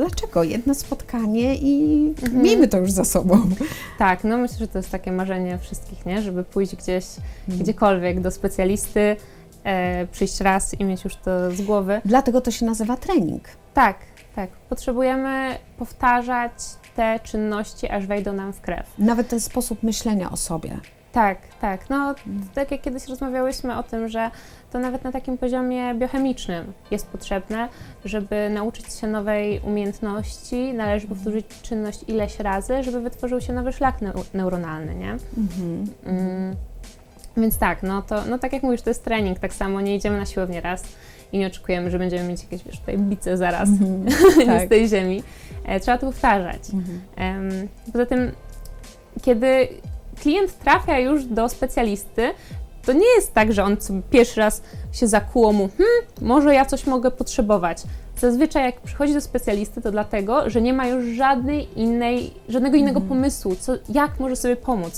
dlaczego? Jedno spotkanie i Mhm. miejmy to już za sobą. Tak, no myślę, że to jest takie marzenie wszystkich, nie? Żeby pójść gdzieś, Mhm. gdziekolwiek do specjalisty, e, przyjść raz i mieć już to z głowy. Dlatego to się nazywa trening. Tak, tak. Potrzebujemy powtarzać te czynności, aż wejdą nam w krew. Nawet ten sposób myślenia o sobie. Tak, tak. No, tak jak kiedyś rozmawiałyśmy o tym, że to nawet na takim poziomie biochemicznym jest potrzebne, żeby nauczyć się nowej umiejętności, należy powtórzyć czynność ileś razy, żeby wytworzył się nowy szlak neu- neuronalny, nie? Mhm. Mm, więc tak, no to, no tak jak mówisz, to jest trening, tak samo nie idziemy na siłownię raz i nie oczekujemy, że będziemy mieć jakieś, wiesz, tutaj bice zaraz, Mhm. Tak. z tej ziemi. E, trzeba to powtarzać. Mhm. Em, Poza tym, kiedy klient trafia już do specjalisty, to nie jest tak, że on pierwszy raz się zakuło mu, hmm, może ja coś mogę potrzebować. Zazwyczaj jak przychodzi do specjalisty, to dlatego, że nie ma już żadnej innej, żadnego innego pomysłu, co, jak może sobie pomóc.